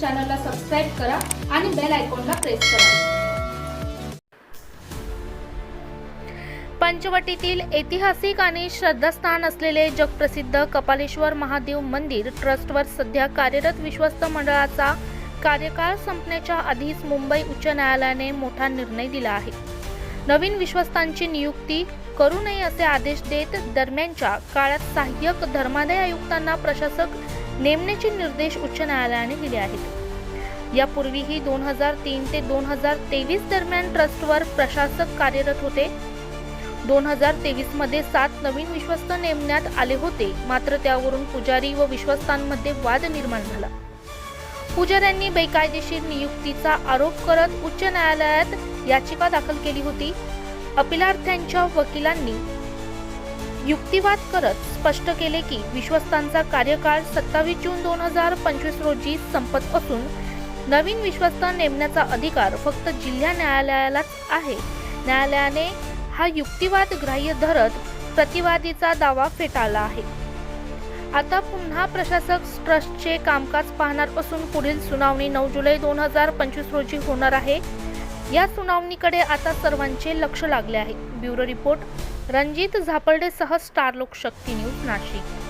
चॅनलला सबस्क्राईब करा आणि बेल आयकॉनला प्रेस करा. पंचवटीतील ऐतिहासिक आणि श्रद्धास्थान असलेले जगप्रसिद्ध कपालेश्वर महादेव मंदिर ट्रस्टवर सध्या कार्यरत विश्वस्त मंडळाचा कार्यकाळ संपण्याच्या आधीच मुंबई उच्च न्यायालयाने मोठा निर्णय दिला आहे. नवीन विश्वस्तांची नियुक्ती करू नये असे आदेश देत दरम्यानच्या काळात सहाय्यक धर्मादाय आयुक्तांना प्रशासक नेमण्याचे निर्देश उच्च न्यायालयाने दिले आहेत. यापूर्वीही दोन हजार तीन ते दोन हजार तेवीस दरम्यान ट्रस्टवर प्रशासक कार्यरत होते. दोन हजार तेवीसमध्ये सात नवीन विश्वस्त नेमण्यात आले होते मात्र त्यावरून पुजारी व विश्वस्तांमध्ये वाद निर्माण झाला. पुजाऱ्यांनी बेकायदेशीर नियुक्तीचा आरोप करत उच्च न्यायालयात याचिका दाखल केली होती. अपिलार्थ्यांच्या वकिलांनी युक्तिवाद करत स्पष्ट केले की विश्वस्तांचा कार्यकाळ सत्तावीस जून दोन हजार पंचवीस रोजी संपत असून नवीन विश्वस्त नेमण्याचा अधिकार फक्त जिल्हा न्यायालयालाच आहे. न्यायालयाने हा युक्तिवाद ग्राह्य धरत प्रतिवादीचा दावा फेटाळला आहे. आता पुन्हा प्रशासक ट्रस्टचे कामकाज पाहणार असून पुढील सुनावणी नऊ जुलै दोन हजार पंचवीस रोजी होणार आहे. या सुनावणीकडे आता सर्वांचे लक्ष लागले आहे. ब्युरो रिपोर्ट रणजित झापर्डेसह स्टार लोकशक्ती न्यूज नाशिक.